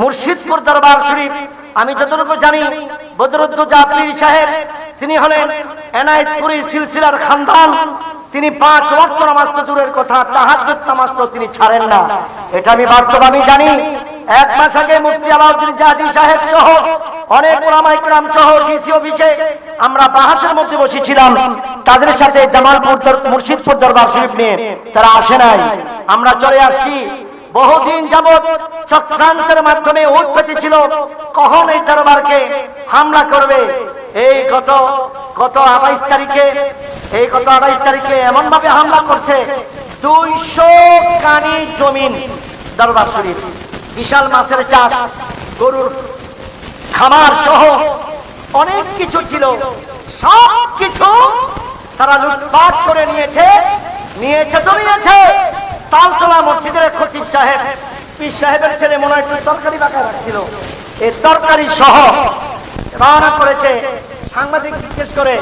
মুর্শিদপুর দরবার শরীফ, আমি যতটুকু জানি বদরুদ্দোজা পীর সাহেব, তিনি হলেন এনায়েতপুরি সিলসিলার খানদান। তিনি পাঁচ ওয়াক্ত নামাজ তো দূরের কথা, তাহাজ্জুদ নামাজ তো তিনি ছাড়েন না। এটা আমি বাস্তব আমি জানি। এক মাস আগে মুফতি আলাউদ্দিন জাহাদি সাহেব সহ অনেক ওলামা ইকরাম সহ ডিসি অফিসে আমরা বাহাসের মধ্যে বসেছিলাম। তাদের সাথে জামালপুর মুর্শিদপুর দরবার শরীফ নিয়ে। তারা আসে নাই। আমরা চলে আসছি। বহুদিন যাবৎ চক্রান্তের মাধ্যমে উৎপত্তি ছিল। কখন এই দরবারকে হামলা করবে? এই গত গত আঠাইশ তারিখে, এই গত আঠাইশ তারিখে এমন ভাবে হামলা করছে, দুইশো কানি জমিন দরবার শরীফ, বিশাল মাছের চাষ, গরুর খামার সহ অনেক কিছু ছিল। সব কিছু তারা লুটপাট করে নিয়েছে নিয়েছে তো নিয়েছে তালতলা মসজিদের খতিব সাহেব, পীর সাহেবের ছেলে মনে হয় তরকারি বাঁকা রাখছিল। এই তরকারি সহ রওনা করেছে, সাংবাদিক জিজ্ঞেস করে,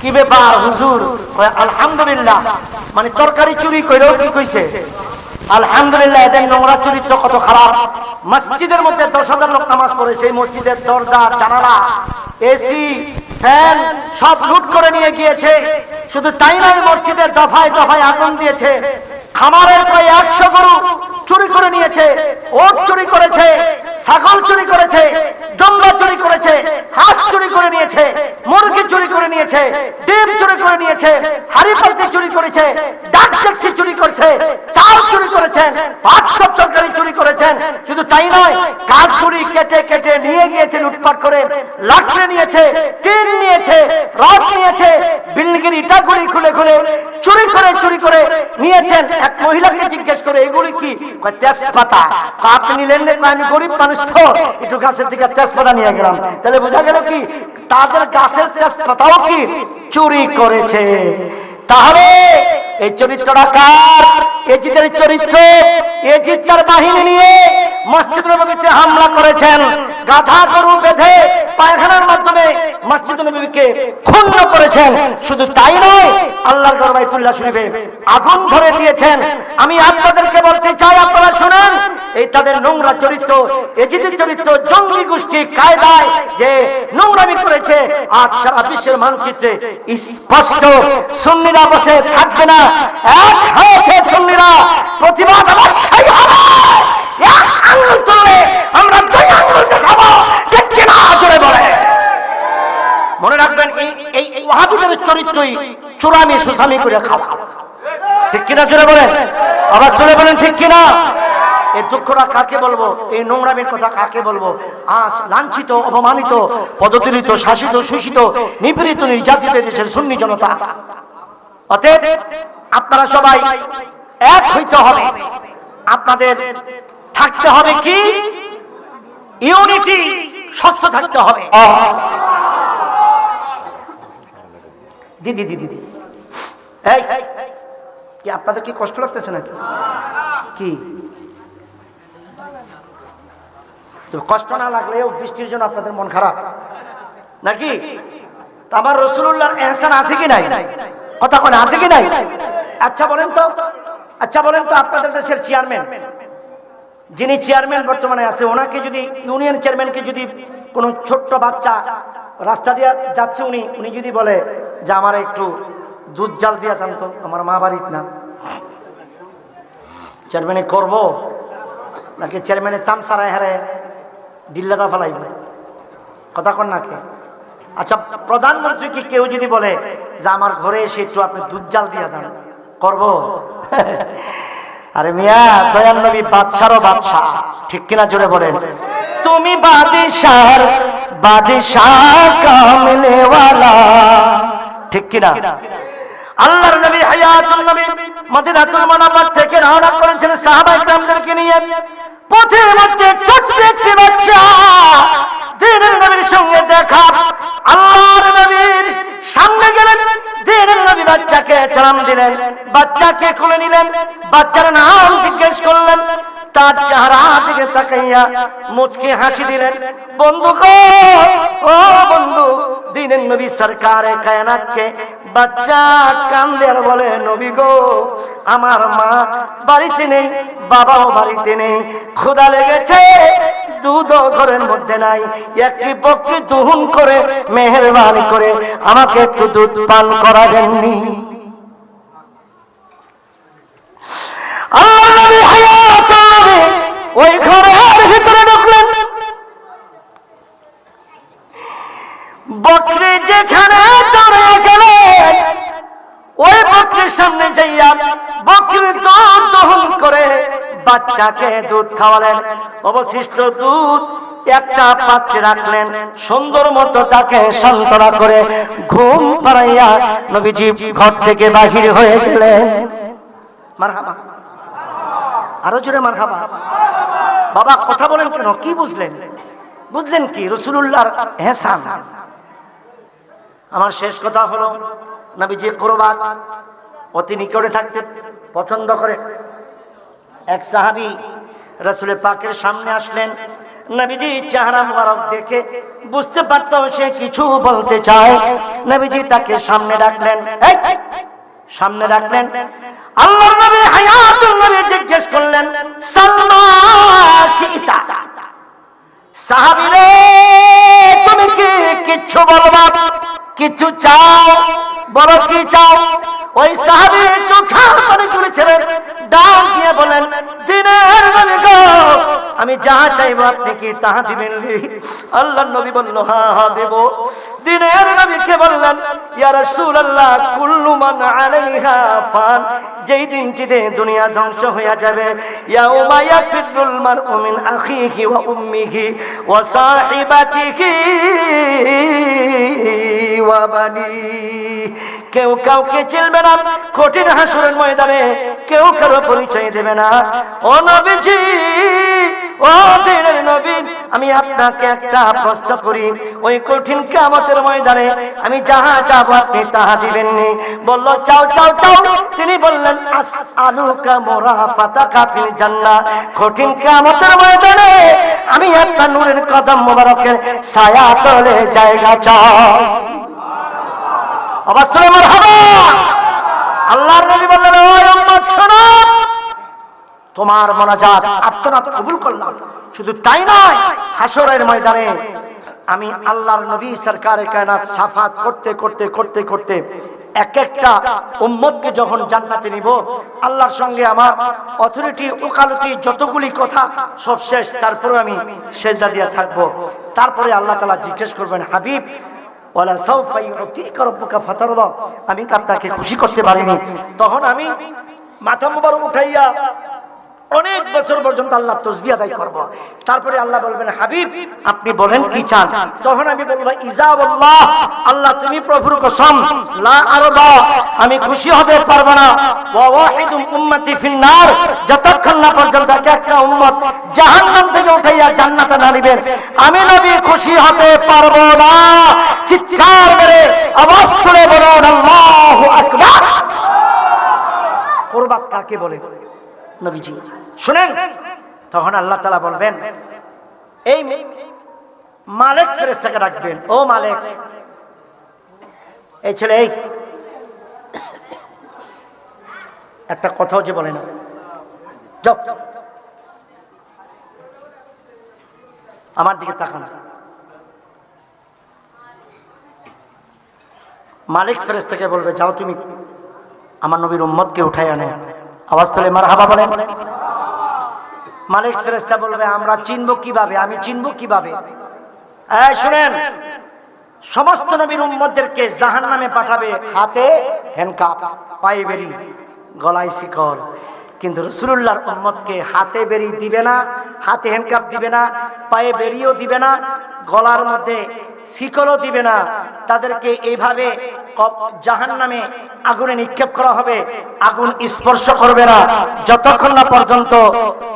কি ব্যাপার হুজুর? আলহামদুলিল্লাহ। মানে তরকারি চুরি করেও কি কইছে? আলহামদুলিল্লাহ, এদের নোংরা চরিত্র কত খারাপ। মসজিদের মধ্যে দশ হাজার লোক নামাজ পড়ে, সেই মসজিদের দরজা, জানালা, এসি, ফ্যান সব লুট করে নিয়ে গিয়েছে। শুধু তাই নয়, মসজিদের দফায় দফায় আগুন দিয়েছে। খামারের প্রায় একশো গরু চুরি করে নিয়েছে, ওট চুরি করেছে, ছাগল চুরি করেছে, জঙ্গল চুরি করেছে, হাঁস চুরি করে নিয়েছে, মুরগি চুরি করে নিয়েছে, ডিম চুরি করে নিয়েছে, হাড়ি চুরি করেছে, ডাক চুরি করেছে চাল চুরি করেছেন সব তরকারি চুরি করেছেন। শুধু তাই নয় গাছ চুরি কেটে কেটে নিয়ে গিয়েছে লুটপাট করে লাকড়ে নিয়েছে, টিন নিয়েছে, রড নিয়েছে বিল্ডিং এর ইটাগুলি খুলে খুলে চুরি করে চুরি করে নিয়েছেন। এক মহিলাকে জিজ্ঞেস করে, এগুলি কি? তেজপাতা। আপনি নিলেন আমি গরিব মানুষ তো। একটু গাছের থেকে তেজপাতা নিয়ে গেলাম। তাহলে বোঝা গেল কি, তাদের গাছের তেজপাতাও কি চুরি করেছে। তাহলে এই চরিত্রটা কার এজিদের চরিত্র এজিদ তার বাহিনী নিয়ে মসজিদ নবীতে হামলা করেছেন। গাধা গরু বেঁধে পায়খানার মাধ্যমে মসজিদ নবীকে ক্ষুণ্ণ করেছেন। শুধু তাই নয়, আল্লাহর দরবাইতুল্লাহ শরীফে আগুন ধরে দিয়েছেন। আমি আপনাদেরকে বলতে চাই, আপনারা শুনেন, এই তাদের নোংরা চরিত্র, এজিদের চরিত্র, জঙ্গি গোষ্ঠী, কায়দায় যে নোংরামি করেছে, আজ সারা বিশ্বের মানচিত্রে স্পষ্ট, সুন্নিরা বসে থাকবে না। এক হয়েছে সুন্নিরা, প্রতিবাদ অবশ্যই হবে এক আঙুল তুললে আমরা দুই আঙুল দেখাবো ঠিক কিনা জোরে বলে মনে রাখবেন এই এই এই ওয়াহাবিদের চরিত্রই চোরামি সুসামি করে খাওয়া ঠিক কিনা জোরে আবার জোরে বলেন, ঠিক কিনা? এই দুঃখটা কাকে বলব? এই নোংরামির কথা কাকে বলব? আজ লাঞ্ছিত, অপমানিত পদতুলিত শাসিত, শোষিত, নিপীড়িত, নির্যাতিত দেশের সুন্নি জনতা। অতএব আপনারা সবাই এক হইতে হবে। আপনাদের থাকতে হবে কি? ইউনিটি, শক্ত থাকতে হবে। দিদি দিদি দিদি কি আপনাদের কি কষ্ট লাগতেছে নাকি? কি? কষ্ট না লাগলেও বৃষ্টির জন্য আপনাদের মন খারাপ। নাকি? আমার রসুল্লাহর এহসান আছে কি নাই? কথা কোন, আছে কি নাই? আচ্ছা বলেন তো। আচ্ছা বলেন তো আপনাদের দেশের চেয়ারম্যান। যিনি চেয়ারম্যান বর্তমানে আছে, ওনাকে যদি, ইউনিয়ন চেয়ারম্যানকে যদি কোনো ছোট্ট বাচ্চা রাস্তা দিয়ে যাচ্ছে উনি উনি যদি বলে যে আমার একটু দুধ জাল দিয়ে যান তো, আমার মা বাড়ির না। চেয়ারম্যানে করব, নাকি চেয়ারম্যানে চাম সারায় হারে ডিল্লাদা ফেলাইবে কথা কন নাকি আচ্ছা প্রধানমন্ত্রীকে কেউ যদি বলে যে আমার ঘরে এসে একটু আপনি দুধ জাল দিয়ে যান করব? আরে মিয়া, দয়াল নবী বাদশারও বাদশাহ, ঠিক কিনা জোরে বলেন? তুমি বাদিশার বাদিশাহ কামনেওয়ালা। ঠিক কিনা? আল্লাহর নবী হায়াতুল নবী মদিনাতুল মুনাওয়ার থেকে রওনা করেছেন সাহাবা ইকরামদেরকে নিয়ে। পথের মধ্যে ছোট্ট একটি বাচ্চা। দিনের নবীর সঙ্গে দেখা। আল্লাহর নবীর সামনে গেলেন। দিনের নবী বাচ্চাকে চালাম দিলেন। বাচ্চাকে খুলে নিলেন। বাচ্চার নাম জিজ্ঞেস করলেন। তার চেহারা দিকে তাকাইয়া মুচকে হাসি দিলেন, বন্ধু ও বন্ধু, দিনের নবী সরকারে কায়নাতকে বাচ্চা কান্দে বলে, নবী গো, আমার মা বাড়িতে নেই, বাবাও বাড়িতে নেই ক্ষুদা লেগেছে, দুধ ঘরের মধ্যে নাই, একটি বকরি দুহুন করে মেহরবানি করে আমাকে একটু দুধ পান করাবেননি আল্লাহ ওই ঘরের ভিতরে ঢুকলেন বকরি যেখানে দাঁড়িয়ে গেলেন ওই বকরির সামনে যাইয়া বকরির দুধ দহন করে বাচ্চাকে দুধ খাওয়ালেন। অবশিষ্ট দুধ একটা পাত্রে রাখলেন। সুন্দর মতো তাকে সান্ত্বনা করে ঘুম পাড়াইয়া নবীজি ঘর থেকে বাহির হয়ে গেলেন। মারহাবা। আরও জোরে মারহাবা। বাবা কথা বলেন কেন? কি বুঝলেন? বুঝলেন কি? রসুল্লাহর হেসান আমার শেষ কথা হলো, নবীজি কোরবান অতি নিকটে থাকতে পছন্দ করে। এক সাহাবি রসুলের পাকের সামনে আসলেন, নবীজি চেহারা মুবারক দেখে বুঝতে পারত সে কিছু বলতে চায়। নবীজি তাকে সামনে ডাকলেন সামনে ডাকলেন আল্লাহর নবী হায়াতুল নবী জিজ্ঞেস করলেন সালমা সীতা, সাহাবিরে, তুমি কি কিচ্ছু বলবা? কিছু চাও? বড় কি চাও? ওই সাহাবি চোখা পানি করেছিলেন ডাক দিয়ে বলেন দিনের নবী গো, আমি যাহা চাইব আপনি কি তাহা দিবেন লি? আল্লাহ নবী বলল হ্যাঁ হ্যাঁ দেব। দিনের নবীকে বললেন, ইয়া যেই দিনটিতে দুনিয়া ধ্বংস হয়ে যাবে বানি কেউ কাউকে চিনবে না, কঠিন হাসুরের ময়দানে কেউ কারও পরিচয় দেবে না। ও নবীজি! ও আমি আপনাকে একটা প্রশ্ন করি। ওই কঠিন কামতের ময়দানে আমি যাহা চাবো আপনি তাহা দিবেননি। বলল, চাও চাও চাও। তিনি বললেন আস আলুকা মোরা ফাতা কাফিল জান্না কঠিন কামতের ময়দানে আমি আপনার নূরের কদম মোবারকের ছায়া তলে জায়গা চাও অবস্থা মারহাবা আল্লাহর নবী বললেন ওই উম্মত, শোনো। তোমার মোনাজাত আত্মনাথ কবুল করলাম। শুধু তাই নয় হাসরের ময়দানে আমি আল্লাহর নবী সরকার কায়নাত সাফাত করতে করতে করতে করতে এক একটা উম্মতকে যখন জান্নাতে নিব, আল্লাহর সঙ্গে আমার অথরিটি ওকালতি যতগুলি কথা সব শেষ। তারপরে আমি সেজদা দিয়ে থাকব। তারপরে আল্লাহ তালা জিজ্ঞেস করবেন, হাবিব আমি আপনাকে খুশি করতে পারিনি। তখন আমি মাথা মুবারক উঠাইয়া বছর পর্যন্ত আল্লাহ তসবি আদায় করব। তারপরে আল্লাহ বলবেন, হাবিব, আপনি বলেন কি চান? তখন আমি বলব ইজাবল্লাহ আল্লাহ তুমি প্রভুর কসম, লা আমি খুশি হতে পারব না। উম্মতি ফিন্নার, যতক্ষণ না পর্যন্ত একটা উম্মত জাহান্নাম থেকে উঠাইয়া জান্নাতে না নিবেন আমি নবী খুশি হতে পারব না। চিৎকার করে আওয়াজ তুলে বলুন, আল্লাহু আকবার। কাকে বলে? নবীজি। শুনেন, তখন আল্লাহ তালা বলবেন, এই মালিক ফেরেস্তাকে রাখবেন ও মালিক, এই ছেলে, এই, একটা কথাও যে বলে না। আমার দিকে তাকান। মালিক ফেরেস্তাকে বলবে, যাও তুমি আমার নবীর উম্মতকে উঠাই আনে। আওয়াজ তোলে মার হাবা বলেন। মালিক ফেরেস্তা বলবে, আমরা চিনবো কীভাবে? আমি চিনবো কীভাবে? এই, শুনেন, সমস্ত নবীর উম্মতদেরকে জাহান নামে পাঠাবে হাতে হ্যান্ডকাপ পায়ে বেরি, গলায় শিকল। কিন্তু রসুল্লাহর উম্মতকে হাতে বেরি দিবে না, হাতে হ্যান্ডকাপ দিবে না, পায়ে বেরিয়েও দিবে না, গলার মধ্যে শিকলও দিবে না। তাদেরকে এইভাবে জাহান নামে আগুনে নিক্ষেপ করা হবে। আগুন স্পর্শ করবে না। যতক্ষণ না পর্যন্ত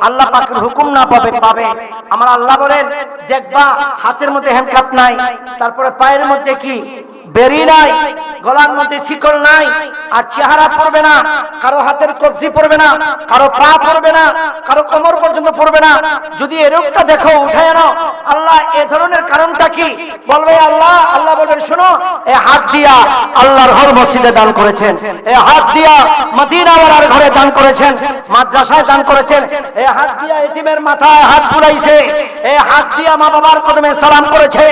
আল্লাহ পাকের হুকুম না পাবে পাবে। আমার আল্লাহ বলেন, দেখবা হাতের মধ্যে হ্যান্ডকাপ নাই, তারপরে পায়ের মধ্যে কি? বেরি নাই, গলার মধ্যে শিকল নাই, আর চেহারা পড়বে না, কারও হাতের কবজি পড়বে না, কারও পা পড়বে না, কারও কোমর পর্যন্ত পড়বে না। যদি এরকমটা দেখো উঠে আল্লাহ, এ ধরনের কারণটা কি? বলবে আল্লাহ আল্লাহ বলবেন এ হাত দিয়া আল্লাহর মসজিদে দান করেছেন, এ হাত দিয়া মদিনাওয়ালার ঘরে দান করেছেন, মাদ্রাসায় দান করেছেন, এ হাত দিয়া এতিমের মাথায় হাত বুলাইছে, এ হাত দিয়া মা বাবার কদমে সালাম করেছে,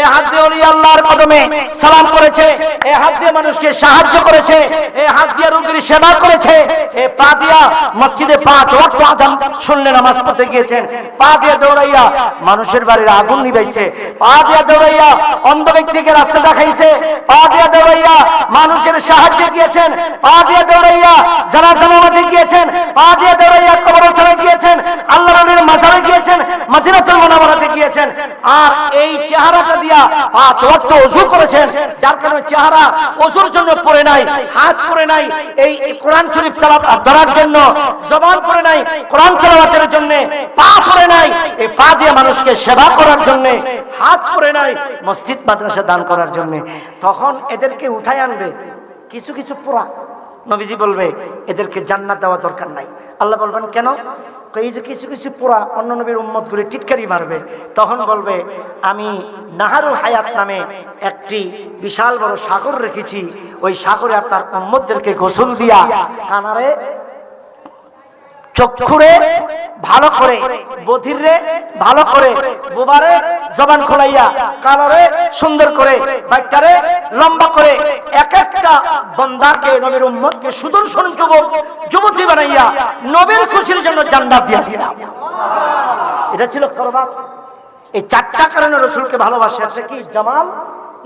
এ হাত দিয়ে আল্লাহর কদমে সালাম করেছে, এ হাত দিয়ে মানুষকে সাহায্য করেছে, এ হাত দিয়ে রোগীর সেবা করেছে, এ পা দিয়া মসজিদে পাঁচ ওয়াক্ত আজান শুনলে নামাজ পড়তে গিয়েছেন। পা দিয়ে দৌড়াইয়া মানুষের বাড়ির আগুন নিবাইছে পা দিয়ে দৌড়াইয়া অন্ধ ব্যক্তিকে রাস্তা দেখাইছে। পা দিয়ে দৌড়াইয়া মানুষের সাহায্যে গিয়েছেন। পা দিয়ে দৌড়াইয়া যারা জানামাতে গিয়েছেন। পা দিয়ে দৌড়াইয়া কবরস্থানে গিয়েছেন। আল্লাহ নবীর মাজারে গিয়েছেন। মদিনাতুল মুনাওয়ারাতে গিয়েছেন। আর এই চেহারাটা দিয়া পাঁচ ওয়াক্ত ওযু করেছেন। যার কারণে চেহারা ওযুর জন্য পড়ে নাই, হাত পড়ে নাই, এই কোরআন শরীফ ধরার জন্য, জবান পড়ে নাই, কোরআন তেলাওয়াতের জন্য, পা পড়ে নাই, এই পা দিয়ে মানুষকে সেবা করার জন্য, হাত পড়ে নাই, মসজিদ, মাদ্রাসা দান করার জন্য, তখন এদেরকে উঠাই আনবে, কিছু কিছু পোড়া। নবীজি বলবে, এদেরকে জান্নাত দেওয়া দরকার নাই। আল্লাহ বলবেন, কেন? এই যে কিছু কিছু পোড়া অন্য নবীর উম্মত গুলি টিটকারি মারবে, তখন বলবে, আমি নাহারুল হায়াত নামে একটি বিশাল বড় সাগর রেখেছি, ওই সাগরে আপনার উম্মতদেরকে গোসল দিয়া কানারে, চক্ষুরে ভালো করে বধিরে ভালো করে, বোবারে জবান খোলাইয়া কালরে সুন্দর করে বাইটারে লম্বা করে এক একটা বন্দাকে, নবীর উম্মতকে সুদর্শন যুবক, যুবতী বানাইয়া নবীর খুশির জন্য জান্নাত দিয়া দিলাম। এটা ছিল করবাত এই চারটা কারণে রসুলকে ভালোবাসে। একটা কি? জামাল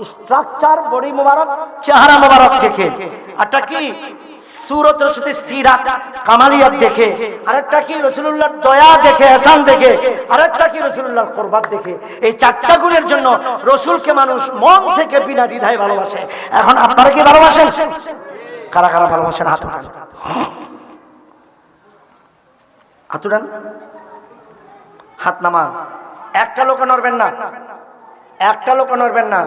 স্ট্রাকচার বডি মোবারক, চেহারা মোবারক দেখে। একটা কি? সুরত সিরাত, কামালিয়াত দেখে, আরেকটা কি রসুল্লাহর দয়া দেখে, এহসান দেখে, আরেকটা কি দেখে, এই চারটা গুণের জন্য রসুলকে মানুষ মন থেকে বিনা দ্বিধায় ভালোবাসে। এখন আপনারা কি ভালোবাসেন? কারা কারা ভালোবাসেন? হাত হাত একটা লোক নড়বেন না। একটা লোক নড়বেন না।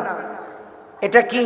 এটা কি?